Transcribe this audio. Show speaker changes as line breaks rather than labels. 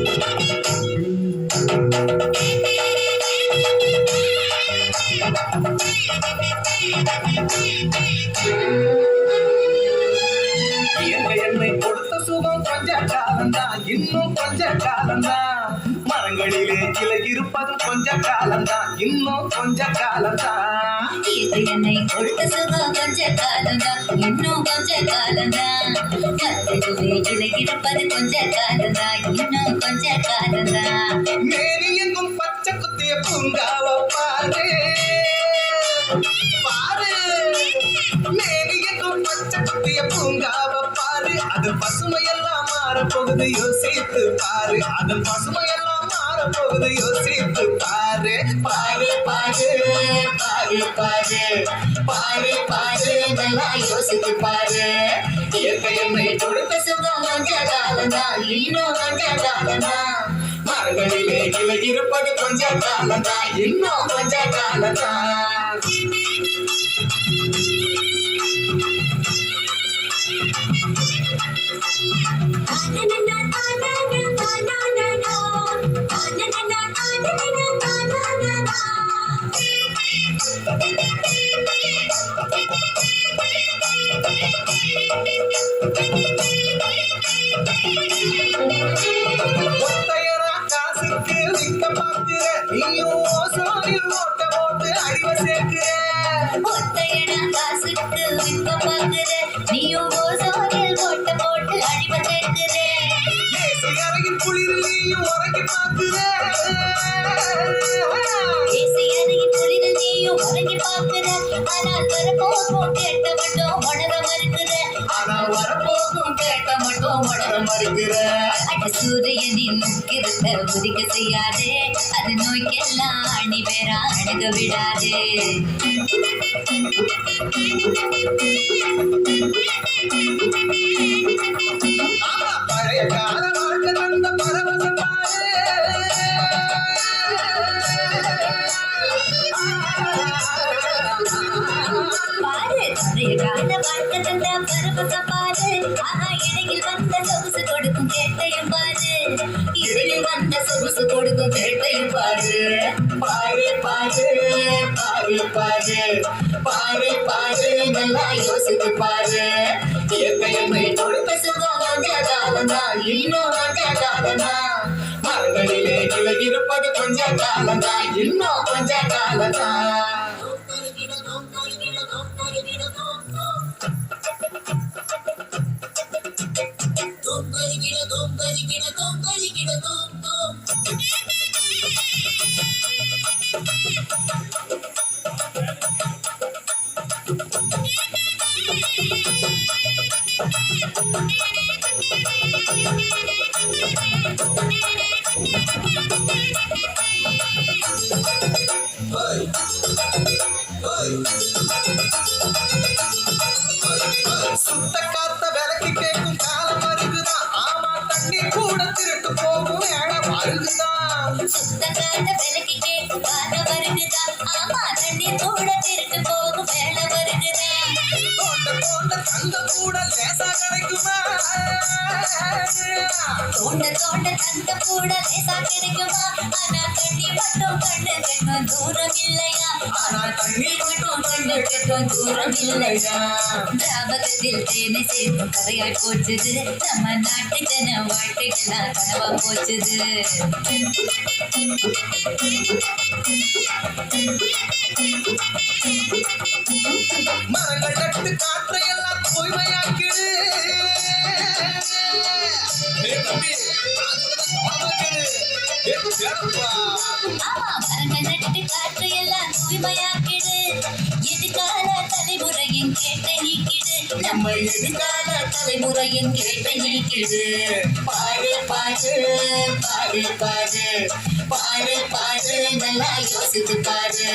இயற்கை இன்னும் கொஞ்ச காலம்தான். மரங்களிலே இலை இருப்பது கொஞ்ச காலம்தான். இன்னும் கொஞ்ச காலம்தான்.
இது என்னை கொடுத்த சுகம் கொஞ்ச காலம்தான். இன்னும் கொஞ்ச காலம்தான். கதையிலே இலகிருப்பது கொஞ்ச காலம்தான். இன்னும் கொஞ்ச காலம்தான்.
மேனி எங்கும் பச்சை குத்திய பூங்காவ பாரு. பாரு. மேனி எங்கும் பச்சை குத்திய பூங்காவ பாரு. அது பசுமையெல்லாம் மாறப்போகுது யோசித்து பாரு. அது பசுமையெல்லாம் மாறப்போகுது யோசித்து பாரு. பாரு பாரு பாரு பாரு. பாரு பாரு நல்லா யோசித்து பாரு. இயற்கை என்னை கொடுத்த சுகம் கேட்டாலனா காலம்தான். கேட்டாலனா மரங்களிலே இலை இருப்பது கொஞ்ச காலந்தா இன்னும் கொஞ்ச
காலந்தா ஆனால் வரப்போகும் கேட்ட மட்டும் உணர மறுக்கிற.
ஆனால் வரப்போகும் கேட்க மட்டும் மடர மறுக்கிற.
சூரியனின் உதிக்க செய்யாதே. அது நோய்க்கெல்லாம் அணி அணுக விடாதே. இடையில் வந்த சொகுசு கொடுக்கும் கேட்டையும் பாரு. இடையில் வந்த சொகுசு கொடுக்கும் கேட்டையும் பாரு.
பாரு பாரு பாரு பாரு. பாரு பாரு நல்லா யோசித்து பாரு. இயற்கை கொடுத்த சுகம் கொஞ்ச இன்னும் கொஞ்ச மரங்களிலே நிலை இருப்பது கொஞ்ச காலந்தா இன்னும் கொஞ்ச
காலந்தா
தோண்ட தோண்ட
தந்த கூட லேசா கிடைக்குமா ஆனா தண்ணி மட்டும் கண்ணு கெட்டும் தூரம் இல்லையா?
ஆனா தண்ணி மட்டும் கண்டு
கெட்டும் தூரம் இல்லையா? ஞாபகத்தில் தேனை சேர்க்கும் கதையாய் போச்சுது. நம்ம நாட்டு ஜன வாழ்க்கைகளாம் கனவா போச்சுது.
மரங்கள் நட்டு காற்றை எல்லாம்
பெருமையாக்கிடு எதிர்கால தலைமுறையின் கேட்டை நீக்கிடு. நம்ம எதிர்கால தலைமுறையின் கேட்டை நீக்கிடு.
பாரு பாரு பாரு பாரு பாரு பாரு நல்லா யோசித்து பாரு